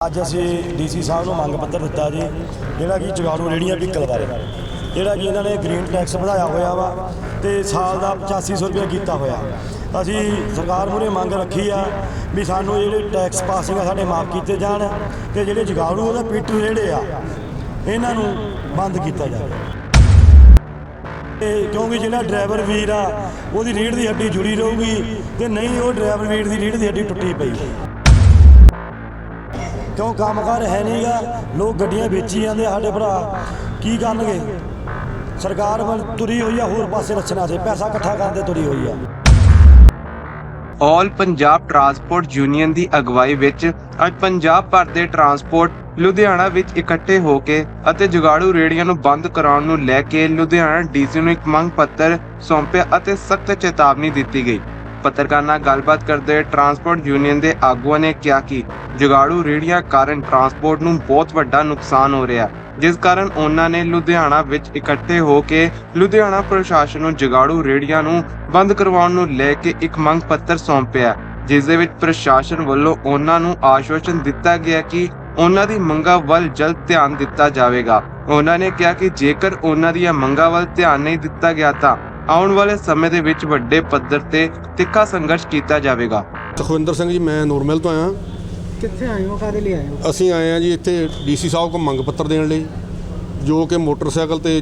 ਅੱਜ ਅਸੀਂ ਡੀਸੀ ਸਾਹਿਬ ਨੂੰ ਮੰਗ ਪੱਤਰ ਦਿੱਤਾ ਜੀ, ਜਿਹੜਾ ਕਿ ਜਗਾੜੂ ਰੇੜੀਆਂ ਵਹੀਕਲ ਬਾਰੇ, ਜਿਹੜਾ ਕਿ ਇਹਨਾਂ ਨੇ ਗ੍ਰੀਨ ਟੈਕਸ ਵਧਾਇਆ ਹੋਇਆ ਵਾ ਤੇ ਸਾਲ ਦਾ 8500 ਰੁਪਏ ਕੀਤਾ ਹੋਇਆ। ਅਸੀਂ ਸਰਕਾਰ ਮੂਹਰੇ ਮੰਗ ਰੱਖੀ ਆ ਵੀ ਸਾਨੂੰ ਜਿਹੜੇ ਟੈਕਸ ਪਾਸਿੰਗ ਆ ਸਾਡੇ ਮਾਫ ਕੀਤੇ ਜਾਣ ਤੇ ਜਿਹੜੇ ਜਗਾੜੂ ਉਹਦੇ ਪੀਟਰ ਰੇੜੇ ਆ, ਇਹਨਾਂ ਨੂੰ ਬੰਦ ਕੀਤਾ ਜਾਵੇ। ਤੇ ਕਿਉਂਕਿ ਜਿਹੜਾ ਡਰਾਈਵਰ ਵੀਰ ਆ, ਉਹਦੀ ਰੀੜ੍ਹ ਦੀ ਹੱਡੀ ਜੁੜੀ ਰਹੂਗੀ ਤੇ ਨਹੀਂ ਉਹ ਡਰਾਈਵਰ ਵੀਰ ਦੀ ਰੀੜ੍ਹ ਦੀ ਹੱਡੀ ਟੁੱਟੀ ਪਈ। ਕਿਉਂ ਕੰਮਕਾਰ ਹੈ ਨਹੀਂਗਾ ਲੋਕ ਗੱਡੀਆਂ ਵੇਚੀ ਜਾਂਦੇ ਸਾਡੇ ਭਰਾ। ਕੀ ਕਰਨਗੇ? ਸਰਕਾਰ ਵੱਲ ਤੁਰੀ ਹੋਈ ਆ, ਹੋਰ ਪਾਸੇ ਰੱਛਣਾ ਤੇ ਪੈਸਾ ਇਕੱਠਾ ਕਰਨ ਤੇ ਤੁਰੀ ਹੋਈ ਆ। ਆਲ ਪੰਜਾਬ ਟਰਾਂਸਪੋਰਟ ਯੂਨੀਅਨ ਦੀ ਅਗਵਾਈ ਵਿੱਚ ਅੱਜ ਪੰਜਾਬ ਭਰ ਦੇ ਟਰਾਂਸਪੋਰਟ ਲੁਧਿਆਣਾ ਵਿੱਚ ਇਕੱਠੇ ਹੋ ਕੇ ਅਤੇ ਜੁਗਾੜੂ ਰੇੜੀਆਂ ਨੂੰ ਬੰਦ ਕਰਾਉਣ ਨੂੰ ਲੈ ਕੇ ਲੁਧਿਆਣਾ ਡੀਸੀ ਨੂੰ ਇੱਕ ਮੰਗ ਪੱਤਰ ਸੌਂਪਿਆ ਅਤੇ ਸਖਤ ਚੇਤਾਵਨੀ ਦਿੱਤੀ ਗਈ। ਪੱਤਰਕਾਰ ਨਾਲ ਗੱਲਬਾਤ ਕਰਦੇ ਹੋਏ ਟਰਾਂਸਪੋਰਟ ਯੂਨੀਅਨ ਦੇ ਆਗੂਆਂ ਨੇ ਕਿਹਾ ਕਿ ਜੁਗਾੜੂ ਰੇੜੀਆਂ ਕਾਰਨ ਟਰਾਂਸਪੋਰਟ ਨੂੰ ਬਹੁਤ ਵੱਡਾ ਨੁਕਸਾਨ ਹੋ ਰਿਹਾ ਜਿਸ ਕਾਰਨ ਉਹਨਾਂ ਨੇ ਲੁਧਿਆਣਾ ਵਿੱਚ ਇਕੱਠੇ ਹੋ ਕੇ ਲੁਧਿਆਣਾ ਪ੍ਰਸ਼ਾਸਨ ਨੂੰ ਜੁਗਾੜੂ ਰੇੜੀਆਂ ਨੂੰ ਬੰਦ ਕਰਵਾਉਣ ਨੂੰ ਲੈ ਕੇ ਇੱਕ ਮੰਗ ਪੱਤਰ ਸੌਂਪਿਆ ਜਿਸ ਦੇ ਵਿੱਚ ਪ੍ਰਸ਼ਾਸਨ ਵੱਲੋਂ ਉਹਨਾਂ ਨੂੰ ਆਸ਼ਵਾਸਨ ਦਿੱਤਾ ਗਿਆ ਕਿ ਉਹਨਾਂ ਦੀ ਮੰਗਾਂ ਵੱਲ ਜਲਦ ਧਿਆਨ ਦਿੱਤਾ ਜਾਵੇਗਾ। ਉਹਨਾਂ ਨੇ ਕਿਹਾ ਕਿ ਜੇਕਰ ਉਹਨਾਂ ਦੀਆਂ ਮੰਗਾਂ ਵੱਲ ਧਿਆਨ ਨਹੀਂ ਦਿੱਤਾ ਗਿਆ ਤਾਂ ਆਉਣ ਵਾਲੇ ਸਮੇਂ ਦੇ ਵਿੱਚ ਵੱਡੇ ਪੱਧਰ ਤੇ ਤਿੱਖਾ ਸੰਘਰਸ਼ ਕੀਤਾ ਜਾਵੇਗਾ। ਸੁਖਵਿੰਦਰ ਸਿੰਘ ਜੀ ਮੈਂ ਨੂਰਮਹਿਲ ਤੋਂ ਆਇਆ। ਕਿੱਥੇ ਆਏ ਹੋ? ਕਾਦੇ ਲਈ ਆਏ ਹੋ? ਅਸੀਂ ਆਏ ਆ ਜੀ ਇੱਥੇ ਡੀਸੀ ਸਾਹਿਬ ਕੋਲ ਮੰਗ ਪੱਤਰ ਦੇਣ ਲਈ। ਜੋ ਕਿ ਮੋਟਰਸਾਈਕਲ ਤੇ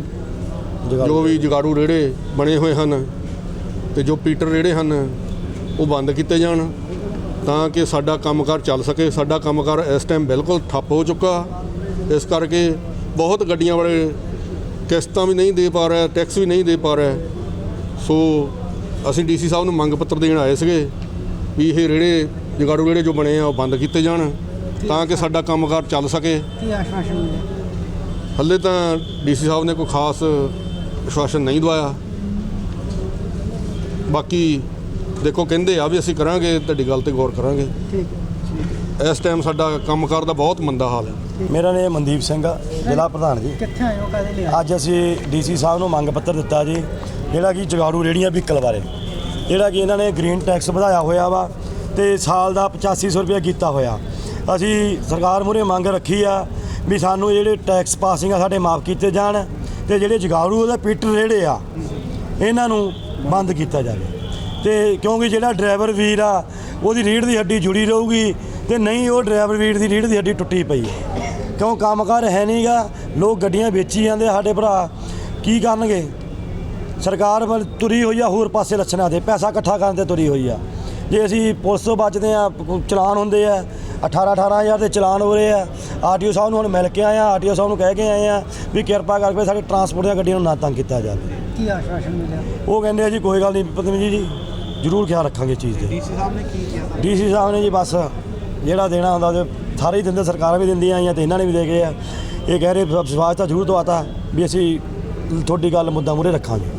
ਜੋ ਵੀ ਜਗਾੜੂ ਰੇੜੇ ਬਣੇ ਹੋਏ ਹਨ ਤੇ ਜੋ ਪੀਟਰ ਰੇੜੇ ਹਨ ਉਹ ਬੰਦ ਕੀਤੇ ਜਾਣ ਤਾਂ ਕਿ ਸਾਡਾ ਕੰਮਕਾਰ ਚੱਲ ਸਕੇ। ਸਾਡਾ ਕੰਮਕਾਰ ਇਸ ਟਾਈਮ ਬਿਲਕੁਲ ਠੱਪ ਹੋ ਚੁੱਕਾ। ਇਸ ਕਰਕੇ ਬਹੁਤ ਗੱਡੀਆਂ ਵਾਲੇ ਕਿਸ਼ਤਾਂ ਵੀ ਨਹੀਂ ਦੇ ਪਾ ਰਿਹਾ ਟੈਕਸ ਵੀ ਨਹੀਂ ਦੇ ਪਾ ਰਿਹਾ। ਸੋ ਅਸੀਂ ਡੀਸੀ ਸਾਹਿਬ ਨੂੰ ਮੰਗ ਪੱਤਰ ਦੇਣ ਆਏ ਸੀਗੇ ਵੀ ਇਹ ਰੇੜੇ ਜਗਾੜੂ ਰੇੜੇ ਜੋ ਬਣੇ ਆ ਉਹ ਬੰਦ ਕੀਤੇ ਜਾਣ ਤਾਂ ਕਿ ਸਾਡਾ ਕੰਮਕਾਰ ਚੱਲ ਸਕੇ। ਕੀ ਆਸ਼ਵਾਸਨ ਮਿਲਿਆ? ਹੱਲੇ ਤਾਂ ਡੀਸੀ ਸਾਹਿਬ ਨੇ ਕੋਈ ਖਾਸ ਵਿਸ਼ਵਾਸਨ ਨਹੀਂ ਦਵਾਇਆ। ਬਾਕੀ ਦੇਖੋ ਕਹਿੰਦੇ ਆ ਵੀ ਅਸੀਂ ਕਰਾਂਗੇ ਤੁਹਾਡੀ ਗੱਲ ਤੇ ਗੌਰ ਕਰਾਂਗੇ। ਠੀਕ ਹੈ। ਇਸ ਟਾਈਮ ਸਾਡਾ ਕੰਮਕਾਰ ਦਾ ਬਹੁਤ ਮੰਦਾ ਹਾਲ ਹੈ। ਮੇਰਾ ਨਾਮ ਮਨਦੀਪ ਸਿੰਘ ਆ ਜ਼ਿਲ੍ਹਾ ਪ੍ਰਧਾਨ ਜੀ। ਕਿੱਥੇ ਆਏ ਹੋ? ਕਾਦੇ ਲਈ ਅੱਜ ਅਸੀਂ ਡੀਸੀ ਸਾਹਿਬ ਨੂੰ ਮੰਗ ਪੱਤਰ ਦਿੱਤਾ ਜੀ ਜਿਹੜਾ ਕਿ ਜਗਾੜੂ ਰੇੜੀਆਂ ਵਹੀਕਲ ਬਾਰੇ ਜਿਹੜਾ ਕਿ ਇਹਨਾਂ ਨੇ ਗ੍ਰੀਨ ਟੈਕਸ ਵਧਾਇਆ ਹੋਇਆ ਵਾ ਤੇ ਸਾਲ ਦਾ 8500 ਰੁਪਏ ਕੀਤਾ ਹੋਇਆ। ਅਸੀਂ ਸਰਕਾਰ ਮੂਹਰੇ ਮੰਗ ਰੱਖੀ ਆ ਵੀ ਸਾਨੂੰ ਜਿਹੜੇ ਟੈਕਸ ਪਾਸਿੰਗ ਆ ਸਾਡੇ ਮਾਫ ਕੀਤੇ ਜਾਣ ਤੇ ਜਿਹੜੇ ਜਗਾੜੂ ਉਹਦੇ ਪੀਟਰ ਰੇੜੇ ਆ ਇਹਨਾਂ ਨੂੰ ਬੰਦ ਕੀਤਾ ਜਾਵੇ। ਤੇ ਕਿਉਂਕਿ ਜਿਹੜਾ ਡਰਾਈਵਰ ਵੀਰ ਆ ਉਹਦੀ ਰੀੜ੍ਹ ਦੀ ਹੱਡੀ ਜੁੜੀ ਰਹੂਗੀ ਤੇ ਨਹੀਂ ਉਹ ਡਰਾਈਵਰ ਵੀਰ ਦੀ ਰੀੜ੍ਹ ਦੀ ਹੱਡੀ ਟੁੱਟੀ ਪਈ। ਹੈ ਕਿਉਂ ਕੰਮਕਾਰ ਹੈ ਨਹੀਂਗਾ ਲੋਕ ਗੱਡੀਆਂ ਵੇਚੀ ਜਾਂਦੇ ਸਾਡੇ ਭਰਾ। ਕੀ ਕਰਨਗੇ? ਸਰਕਾਰ ਵੱਲ ਤੁਰੀ ਹੋਈ ਆ ਹੋਰ ਪਾਸੇ ਲੱਛਣਾ ਤੇ ਪੈਸਾ ਇਕੱਠਾ ਕਰਨ ਤੇ ਤੁਰੀ ਹੋਈ ਆ। ਜੇ ਅਸੀਂ ਪੁਲਿਸ ਤੋਂ ਬਚਦੇ ਆ ਚਲਾਨ ਹੁੰਦੇ ਆ 18 18000 ਦੇ ਚਲਾਨ ਹੋ ਰਹੇ ਆ ਆਰਟੀਓ ਸਾਹਿਬ ਨੂੰ ਹੁਣ ਮਿਲ ਕੇ ਆਏ ਆ ਆਰਟੀਓ ਸਾਹਿਬ ਨੂੰ ਕਹਿ ਕੇ ਆਏ ਆ ਵੀ ਕਿਰਪਾ ਕਰਕੇ ਸਾਡੇ ਟਰਾਂਸਪੋਰਟ ਦੀਆਂ ਗੱਡੀਆਂ ਨੂੰ ਨਾ ਤੰਗ ਕੀਤਾ ਜਾਵੇ। ਕੀ ਆਸ਼ਵਾਸਨ ਮਿਲਿਆ? ਉਹ ਕਹਿੰਦੇ ਆ ਜੀ ਕੋਈ ਗੱਲ ਨਹੀਂ ਪਤਨੀ ਜੀ ਜ਼ਰੂਰ ਖਿਆਲ ਰੱਖਾਂਗੇ ਇਸ ਚੀਜ਼ ਦੇ ਡੀਸੀ ਸਾਹਿਬ ਨੇ ਕੀ ਕਿਹਾ? ਡੀਸੀ ਸਾਹਿਬ ਨੇ ਜੀ ਬਸ ਜਿਹੜਾ ਦੇਣਾ ਹੁੰਦਾ ਤੇ ਸਾਰੇ ਹੀ ਦਿੰਦੇ ਸਰਕਾਰਾਂ ਵੀ ਦਿੰਦੀਆਂ ਆਈਆਂ ਤੇ ਇਹਨਾਂ ਨੇ ਵੀ ਦੇ ਗਏ ਆ। ਇਹ ਕਹਿ ਰਹੇ ਵਿਸ਼ਵਾਸ ਤਾਂ ਜ਼ਰੂਰ ਦਵਾਤਾ ਵੀ ਅਸੀਂ ਤੁਹਾਡੀ ਗੱਲ ਮੁੱਦਾ ਮੂਰੇ ਰੱਖਾਂਗੇ।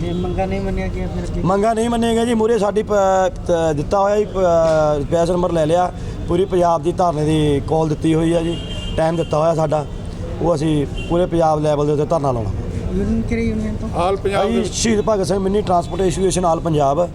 ਜੇ ਮੰਗਾ ਨਹੀਂ ਮੰਨਿਆ ਗਿਆ ਫਿਰ ਕੀ ਮੰਗਾ ਨਹੀਂ ਮੰਨੇਗਾ ਜੀ ਮੂਰੇ ਸਾਡੀ ਦਿੱਤਾ ਹੋਇਆ ਜੀ ਪੈਸ ਨੰਬਰ ਲੈ ਲਿਆ। ਪੂਰੀ ਪੰਜਾਬ ਦੀ ਧਰਨੇ ਦੀ ਕਾਲ ਦਿੱਤੀ ਹੋਈ ਆ ਜੀ ਟਾਈਮ ਦਿੱਤਾ ਹੋਇਆ ਸਾਡਾ। ਉਹ ਅਸੀਂ ਪੂਰੇ ਪੰਜਾਬ ਲੈਵਲ ਦੇ ਉੱਤੇ ਧਰਨਾ ਲਾਉਣਾ। ਯੂਨੀਅਨ ਕਿਹੜੀ ਯੂਨੀਅਨ ਤੋਂ? ਹਾਲ Bhai Shaheed Bhagat Singh Mini Transport Association All Punjab.